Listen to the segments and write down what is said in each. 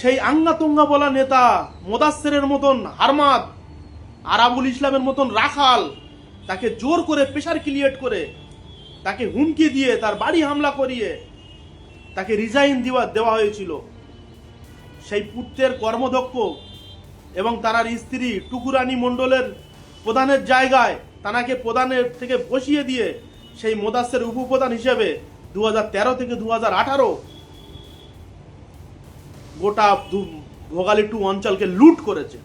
সেই আঙ্গাতঙ্গা বলা নেতা মোদাস্সেরের মতন হারমাদ, আরাবুল ইসলামের মতন রাখাল, তাকে জোর করে প্রেশার ক্রিয়েট করে, তাকে হুমকি দিয়ে তার বাড়ি হামলা করিয়ে তাকে রিজাইন দেওয়া দেওয়া হয়েছিল। সেই পুত্রের কর্মদক্ষ এবং তার স্ত্রী টুকুরানী মণ্ডলের প্রধানের জায়গায় তানাকে প্রধানের থেকে বসিয়ে দিয়ে সেই মোদাসের উপপ্রধান হিসেবে দু হাজার তেরো থেকে দু হাজার আঠারো গোটা ভোগালী টু অঞ্চলকে লুট করেছে।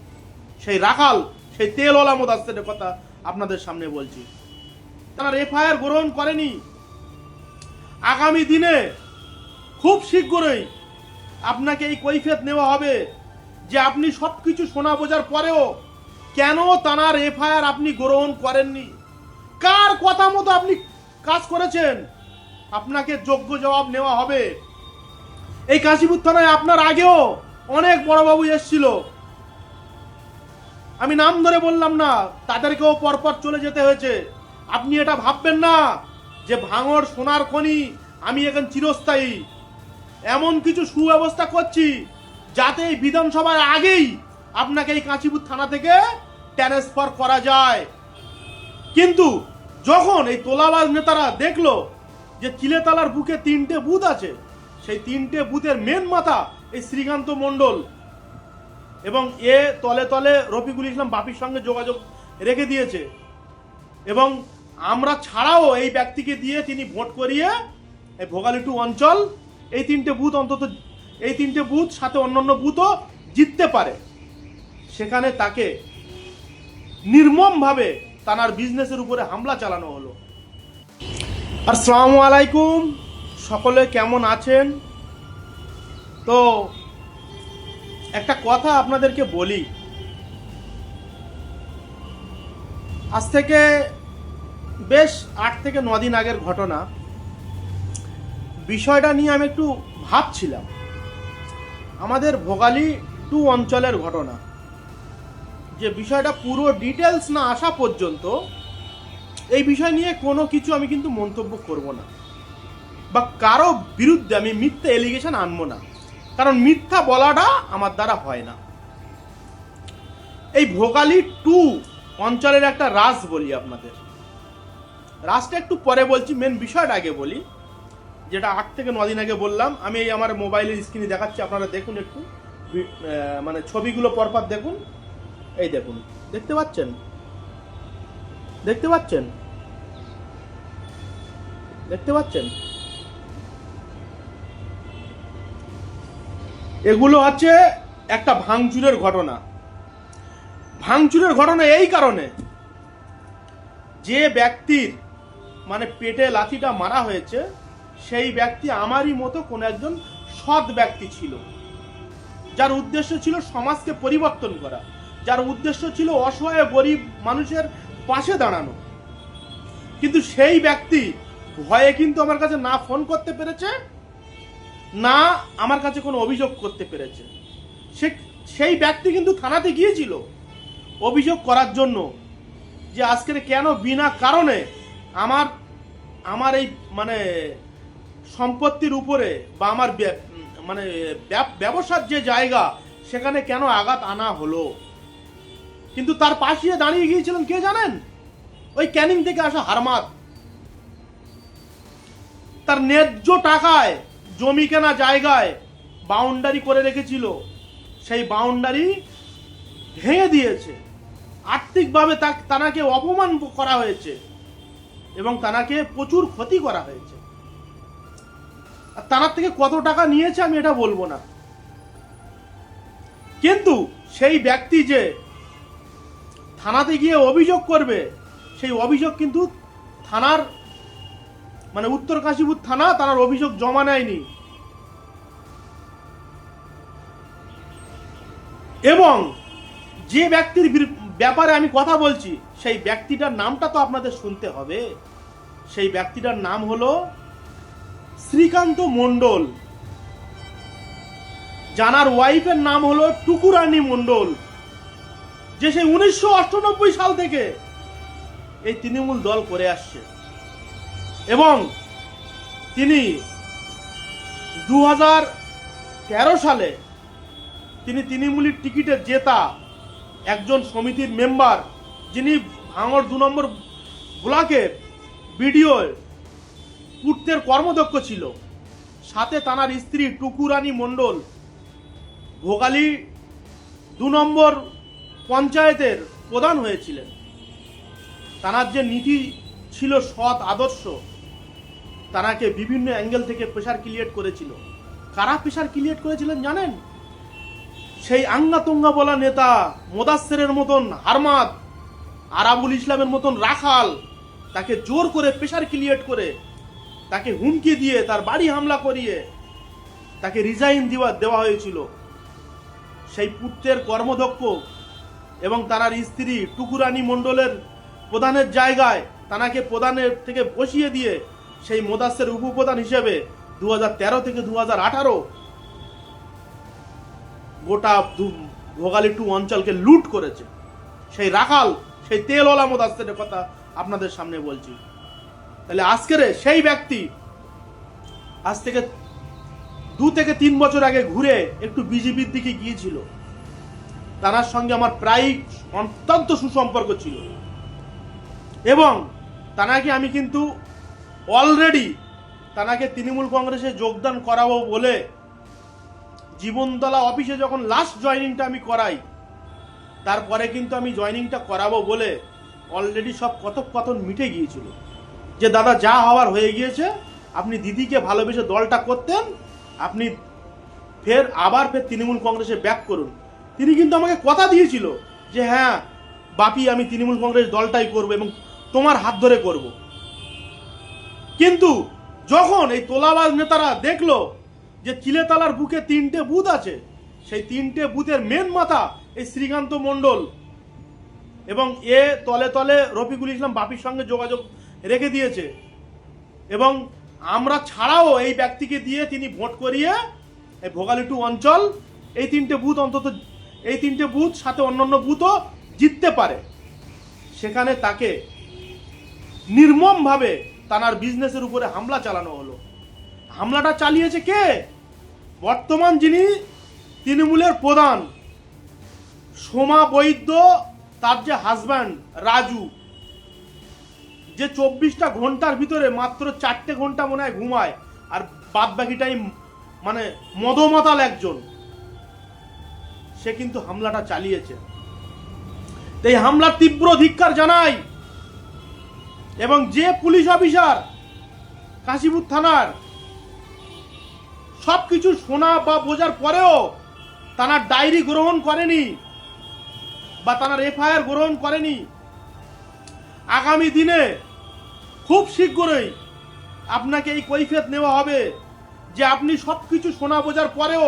সেই রাখাল, সেই তেল তেলওয়ালা মোদাসের কথা আপনাদের সামনে বলছি। তারা এফআইআর গ্রহণ করেনি। আগামী দিনে খুব শীঘ্রই আপনাকে এই কৈফিয়ত নেওয়া হবে যে আপনি সব কিছু শোনা বোঝার পরেও কেন তানার এফআইআর আপনি গ্রহণ করেননি? কার কথা মতো আপনি কাজ করেছেন? আপনাকে যোগ্য জবাব নেওয়া হবে এই কাশীপুর থানায় আপনার আগেও অনেক বড়বাবু এসছিল। আমি নাম ধরে বললাম না, তাদেরকেও পরপর চলে যেতে হয়েছে। আপনি এটা ভাববেন না যে ভাঙড় সোনার খনি, আমি এখন চিরস্থায়ী। এমন কিছু সুব্যবস্থা করছি যাতে এই বিধানসভার আগেই আপনাকে এই কাঁচিপুর থানা থেকে ট্রান্সফার করা যায়। কিন্তু যখন এই তোলাবাজ নেতারা দেখল যে চিলেতলার বুকে তিনটে বুথ আছে সেই তিনটে বুথের মেন মাথা এই শ্রীকান্ত মণ্ডল। এবং এ তলে তলে রফিকুল ইসলাম বাপির সঙ্গে যোগাযোগ রেখে দিয়েছে। এবং আমরা ছাড়াও এই ব্যক্তিকে দিয়ে তিনি ভোট করিয়ে এই ভোগালী টু অঞ্চল, এই তিনটে বুথ অন্তত, এই তিনটে বুথ সাথে অন্যান্য বুথও জিততে পারে। সেখানে তাকে নির্মমভাবে তানার বিজনেসের উপরে হামলা চালানো হলো। আর সালামু আলাইকুম। সকলে কেমন আছেন? তো, একটা কথা আপনাদেরকে বলি। আজ থেকে বেশ আট থেকে দিন আগের ঘটনা। বিষয়টা নিয়ে আমি একটু ভাবছিলাম। আমাদের ভোগালী টু অঞ্চলের ঘটনা। যে বিষয়টা পুরো ডিটেলস না আসা পর্যন্ত, এই বিষয় নিয়ে কোনো কিছু আমি কিন্তু মন্তব্য করব না। বা কারও বিরুদ্ধে আমি মিথ্যা এলিগেশন আনব না। কারণ মিথ্যা বলাটা আমার দ্বারা হয় না। এই ভোগালী টু অঞ্চলের একটা রাস বলি আপনাদের। রাসটা একটু পরে বলছি মেন বিষয়টা আগে বলি, যেটা আট থেকে নদিন আগে বললাম। আমি এই আমার মোবাইলের স্ক্রিনে দেখাচ্ছি, আপনারা দেখুন একটু। মানে ছবিগুলো পরপর দেখুন। এই দেখুন, দেখতে পাচ্ছেন? দেখতে পাচ্ছেন? দেখতে পাচ্ছেন? এগুলো আছে একটা ভাঙচুরের ঘটনা। ভাঙচুরের ঘটনা এই কারণে যে ব্যক্তির মানে পেটে লাথিটা মারা হয়েছে, সেই ব্যক্তি আমারই মতো কোনো একজন সৎ ব্যক্তি ছিল। যার উদ্দেশ্য ছিল সমাজকে পরিবর্তন করা। যার উদ্দেশ্য ছিল অসহায় গরিব মানুষের পাশে দাঁড়ানো। কিন্তু সেই ব্যক্তি ভয়ে কিন্তু আমার কাছে না ফোন করতে পেরেছে না আমার কাছে কোনো অভিযোগ করতে পেরেছে। সে, সেই ব্যক্তি কিন্তু থানাতে গিয়েছিল অভিযোগ করার জন্য যে আজকের কেন বিনা কারণে আমার আমার এই মানে সম্পত্তির উপরে বা আমার মানে ব্যব- ব্যবসার যে জায়গা সেখানে কেন আঘাত আনা হলো? কিন্তু তার পাশে দাঁড়িয়ে গিয়েছিলেন কে জানেন? ওই ক্যানিং থেকে আসা হারমাত তার ন্যায্য টাকায় জমি কেনা জায়গায় বাউন্ডারি করে রেখেছিল, সেই বাউন্ডারি ভেঙে দিয়েছে। আর্থিকভাবে তা- তানাকে অপমান করা হয়েছে এবং তানাকে প্রচুর ক্ষতি করা হয়েছে। আর তানার থেকে কত টাকা নিয়েছে আমি এটা বলব না। কিন্তু সেই ব্যক্তি যে থানাতে গিয়ে অভিযোগ করবে, সেই অভিযোগ কিন্তু থানার মানে উত্তর কাশীপুর থানা তার অভিযোগ জমা নেয়নি। এবং যে ব্যক্তির ব্যাপারে আমি কথা বলছি, সেই ব্যক্তিটার নামটা তো আপনাদের শুনতে হবে। সেই ব্যক্তিটার নাম হলো শ্রীকান্ত মণ্ডল। জানার ওয়াইফের নাম হলো টুকুরানী মণ্ডল। যে সেই উনিশশো সাল থেকে এই তৃণমূল দল করে আসছে। এবং তিনি দু সালে তিনি তৃণমূলের টিকিটে জেতা একজন সমিতির মেম্বার, যিনি ভাঙড় দু নম্বর ব্লকের বিডিও পূর্তের কর্মদক্ষ ছিল। সাথে তানার স্ত্রী টুকুরানী মণ্ডল ভোগালী দু নম্বর পঞ্চায়েতের প্রধান হয়েছিলেন। তানার যে নীতি ছিল সৎ আদর্শ তানাকে বিভিন্ন অ্যাঙ্গেল থেকে প্রেশার ক্রিয়েট করেছিল। কারা প্রেশার ক্রিয়েট করেছিলেন জানেন? সেই আঙ্গাতঙ্গা বলা নেতা মোদাস্সেরের মতন হারমাদ, আরাবুল ইসলামের মতন রাখাল, তাকে জোর করে প্রেশার ক্রিয়েট করে, তাকে হুমকি দিয়ে তার বাড়ি হামলা করিয়ে তাকে রিজাইন দেওয়া দেওয়া হয়েছিল। সেই পুত্রের কর্মদক্ষ এবং তার স্ত্রী টুকুরানী মণ্ডলের প্রধানের জায়গায় তানাকে প্রধানের থেকে বসিয়ে দিয়ে সেই মোদাসের উপপ্রধান হিসেবে দু হাজার তেরো থেকে দু হাজার আঠারো গোটা ভোগালী টু অঞ্চলকে লুট করেছে। সেই রাখাল, সেই তেলওয়ালা মোদাসের কথা আপনাদের সামনে বলছি। তাহলে আজকের সেই ব্যক্তি আজ থেকে দু থেকে তিন বছর আগে ঘুরে একটু বিজেপির দিকে গিয়েছিল। তার সঙ্গে আমার প্রায় অত্যন্ত সুসম্পর্ক ছিল। এবং তানাকে আমি কিন্তু অলরেডি তানাকে তৃণমূল কংগ্রেসে যোগদান করাবো বলে জীবনতলা অফিসে যখন লাস্ট জয়নিংটা আমি করাই, তারপরে কিন্তু আমি জয়নিংটা করাবো বলে অলরেডি সব কথোপকথন মিটে গিয়েছিল। যে দাদা যা হওয়ার হয়ে গিয়েছে, আপনি দিদিকে ভালোবেসে দলটা করতেন, আপনি ফের আবার ফের তৃণমূল কংগ্রেসে ব্যাক করুন। তিনি কিন্তু আমাকে কথা দিয়েছিল যে হ্যাঁ বাপি আমি তৃণমূল কংগ্রেস দলটাই করব এবং তোমার হাত ধরে করব। কিন্তু যখন এই তোলাবাজ নেতারা দেখল যে চিলেতলার বুকে তিনটে বুথ আছে, সেই তিনটে বুথের মেন মাথা এই শ্রীকান্ত মণ্ডল এবং এ তলে তলে রফিকুল ইসলাম বাপির সঙ্গে যোগাযোগ রেখে দিয়েছে এবং আমরা ছাড়াও এই ব্যক্তিকে দিয়ে তিনি ভোট করিয়ে এই ভোগালী টু অঞ্চল এই তিনটে বুথ অন্তত, এই তিনটে বুথ সাথে অন্যান্য বুথও জিততে পারে। সেখানে তাকে নির্মমভাবে তানার বিজনেসের উপরে হামলা চালানো হলো। হামলাটা চালিয়েছে কে? বর্তমান যিনি তৃণমূলের প্রধান, সোমা বৈদ্য, তার যে হাজব্যান্ড রাজু, যে চব্বিশটা ঘণ্টার ভিতরে মাত্র চারটে ঘণ্টা মনে হয় ঘুমায়, আর বাদ বাকি টাইম মানে মদমাতাল একজন, সে কিন্তু হামলাটা চালিয়েছে। এই হামলার তীব্র ধিক্কার জানাই এবং যে পুলিশ অফিসার কাশীপুর থানার সব কিছু শোনা বা বোঝার পরেও তানার ডায়েরি গ্রহণ করেনি বা তানার এফআইআর গ্রহণ করেনি, আগামী দিনে খুব শীঘ্রই আপনাকে এই কৈফিয়ত নেওয়া হবে যে আপনি সব কিছু শোনা বোঝার পরেও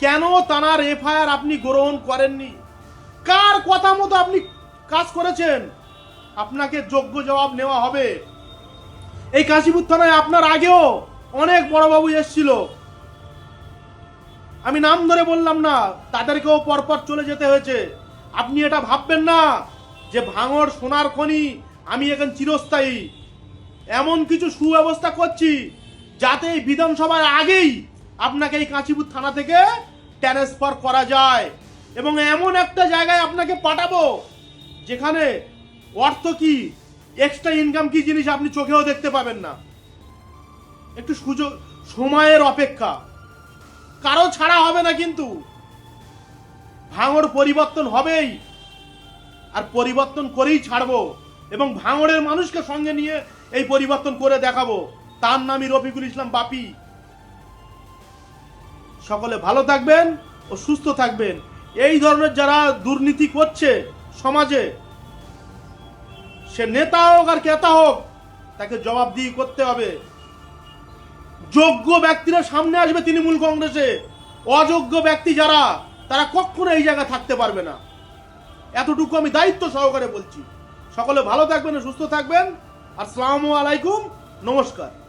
কেন তানার এফআইআর আপনি গ্রহণ করেননি? কার কথা মতো আপনি কাজ করেছেন? আপনাকে যোগ্য জবাব নেওয়া হবে। এই কাশীপুর থানায় আপনার আগেও অনেক বড়বাবু এসছিল। আমি নাম ধরে বললাম না, তাদেরকেও পরপর চলে যেতে হয়েছে। আপনি এটা ভাববেন না যে ভাঙড় সোনার খনি, আমি এখন চিরস্থায়ী। এমন কিছু সুব্যবস্থা করছি যাতে এই বিধানসভার আগেই আপনাকে এই কাঁচিপুর থানা থেকে ট্রান্সফার করা যায়। এবং এমন একটা জায়গায় আপনাকে পাঠাবো, যেখানে অর্থ কি? এক্সট্রা ইনকাম কি জিনিস আপনি চোখেও দেখতে পাবেন না। একটু সুযোগ, সময়ের অপেক্ষা। কারও ছাড়া হবে না কিন্তু। ভাঙড় পরিবর্তন হবেই। আর পরিবর্তন করেই ছাড়বো এবং ভাঙড়ের মানুষকে সঙ্গে নিয়ে এই পরিবর্তন করে দেখাবো। তার নামই রফিকুল ইসলাম বাপি। সকলে ভালো থাকবেন ও সুস্থ থাকবেন। এই ধরনের যারা দুর্নীতি করছে সমাজে সে নেতা হোক আর কেতা হোক, তাকে জবাবদিহি করতে হবে। যোগ্য ব্যক্তিরা সামনে আসবে তৃণমূল কংগ্রেসে। অযোগ্য ব্যক্তি যারা, তারা কখনো এই জায়গায় থাকতে পারবে না। এতটুকু আমি দায়িত্ব সহকারে বলছি। সকলে ভালো থাকবেন, সুস্থ থাকবেন। আর সালামু আলাইকুম, নমস্কার।